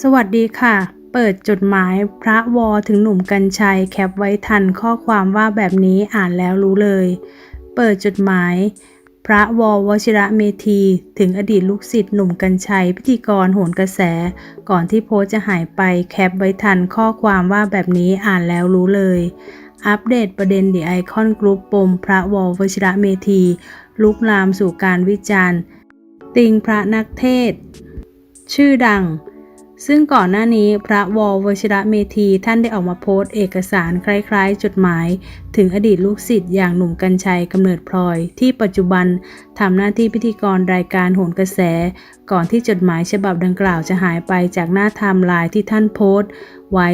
สวัสดีค่ะ เปิดจดหมายพระวอถึงหนุ่มกัญชัยแคปไว้ทันข้อความว่าแบบนี้อ่านแล้วรู้เลย เปิดจดหมาย พระวอวชิระเมธี ถึงอดีตลูกศิษย์หนุ่มกัญชัย พิธีกรโหนกระแส ก่อนที่โพสจะหายไปแคปไว้ทันข้อความว่าแบบนี้อ่านแล้วรู้เลย อัปเดตประเด็นดีไอคอนกรุ๊ปปมพระวอวชิระเมธี ลุกลามสู่การวิจารณ์ ติงพระนักเทศ ชื่อดัง ซึ่งก่อนหน้านี้พระวอวชิระเมธีท่านได้ออกมาโพสต์เอกสารคล้ายๆ จดหมาย ถึงอดีตลูกศิษย์อย่างหนุ่มกัญชัยกำเนิดพลอย ที่ปัจจุบันทำหน้าที่พิธีกรรายการโหนกระแส ก่อนที่จดหมายฉบับดังกล่าวจะหายไปจากหน้าไทม์ไลน์ที่ท่านโพสต์ ไว้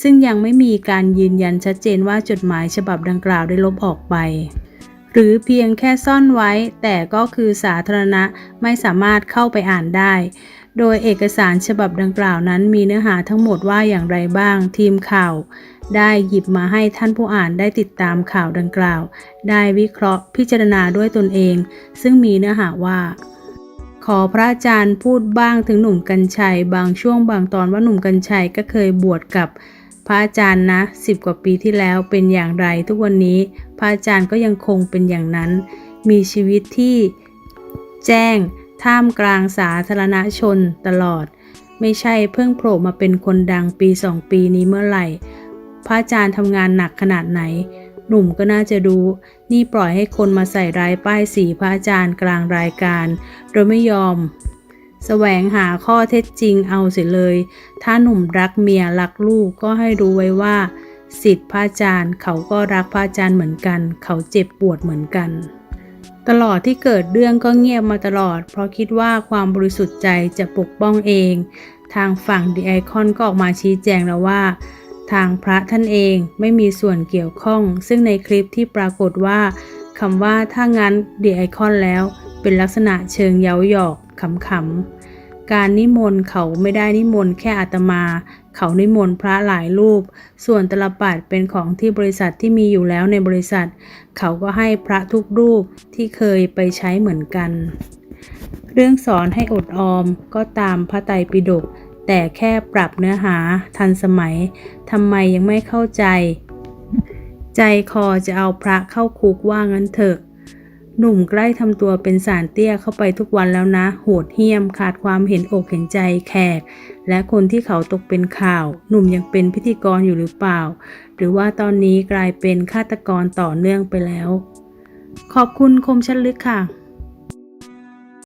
ซึ่งยังไม่มีการยืนยันชัดเจนว่าจดหมายฉบับดังกล่าวได้ลบออกไป หรือเพียงแค่ซ่อนไว้ แต่ก็คือสาธารณะไม่สามารถเข้าไปอ่านได้ โดยเอกสารฉบับดังกล่าวนั้นมีเนื้อหาทั้งหมดว่าอย่างไรบ้าง ทีมข่าว ได้หยิบมาให้ท่านผู้อ่านได้ติดตามข่าวดังกล่าว ได้วิเคราะห์พิจารณาด้วยตนเอง ซึ่งมีเนื้อหาว่าขอพระอาจารย์พูดบ้างถึงหนุ่มกัญชัย บางช่วงบางตอนว่าหนุ่มกัญชัยก็เคยบวชกับพระอาจารย์นะสิบกว่าปีที่แล้วเป็นอย่างไรทุกวันนี้ พระอาจารย์ก็ยังคงเป็นอย่างนั้น มีชีวิตที่แจ้งท่ามกลางสาธารณชนตลอด ไม่ใช่เพิ่งโผล่มาเป็นคนดังปีสองปีนี้เมื่อไหร่ พระอาจารย์ทำงานหนักขนาดไหน หนุ่มก็น่าจะรู้นี่ปล่อยให้คนมาใส่ร้ายป้ายสีพระอาจารย์กลางรายการ โดยไม่ยอมแสวงหาข้อเท็จจริงเอาเสียเลย ถ้าหนุ่มรักเมียรักลูกก็ให้รู้ไว้ว่า สิทธิ์พระอาจารย์ เขาก็รักพระอาจารย์เหมือนกัน เขาเจ็บปวดเหมือนกัน ตลอดที่เกิดเรื่องก็เงียบมาตลอด เพราะคิดว่าความบริสุทธิ์ใจจะปกป้องเอง ทางฝั่งดีไอคอนก็ออกมาชี้แจงแล้วว่า ทางพระท่านเองไม่มีส่วนเกี่ยวข้อง ซึ่งในคลิปที่ปรากฏว่าคำว่าถ้างั้นดีไอคอนแล้ว เป็นลักษณะเชิงเย้าหยอกขำๆการนิมนต์เขาไม่ได้นิมนต์แค่อาตมา เขานิมนต์พระหลายรูป ส่วนตลปัดเป็นของที่บริษัทที่มีอยู่แล้วในบริษัท เขาก็ให้พระทุกรูปที่เคยไปใช้เหมือนกัน เรื่องสอนให้อดออมก็ตามพระไตรปิฎกแต่แค่ปรับเนื้อหาทันสมัยทำไมยังไม่เข้าใจ ใจคอจะเอาพระเข้าคุกว่างั้นเถอะ หนุ่มใกล้ทำตัวเป็นสารเตี้ยเข้าไปทุกวันแล้วนะ โหดเหี้ยมขาดความเห็นอกเห็นใจแขก และคนที่เขาตกเป็นข่าว หนุ่มยังเป็นพิธีกรอยู่หรือเปล่า หรือว่าตอนนี้กลายเป็นฆาตกรต่อเนื่องไปแล้ว ขอบคุณคมชัดลึกค่ะ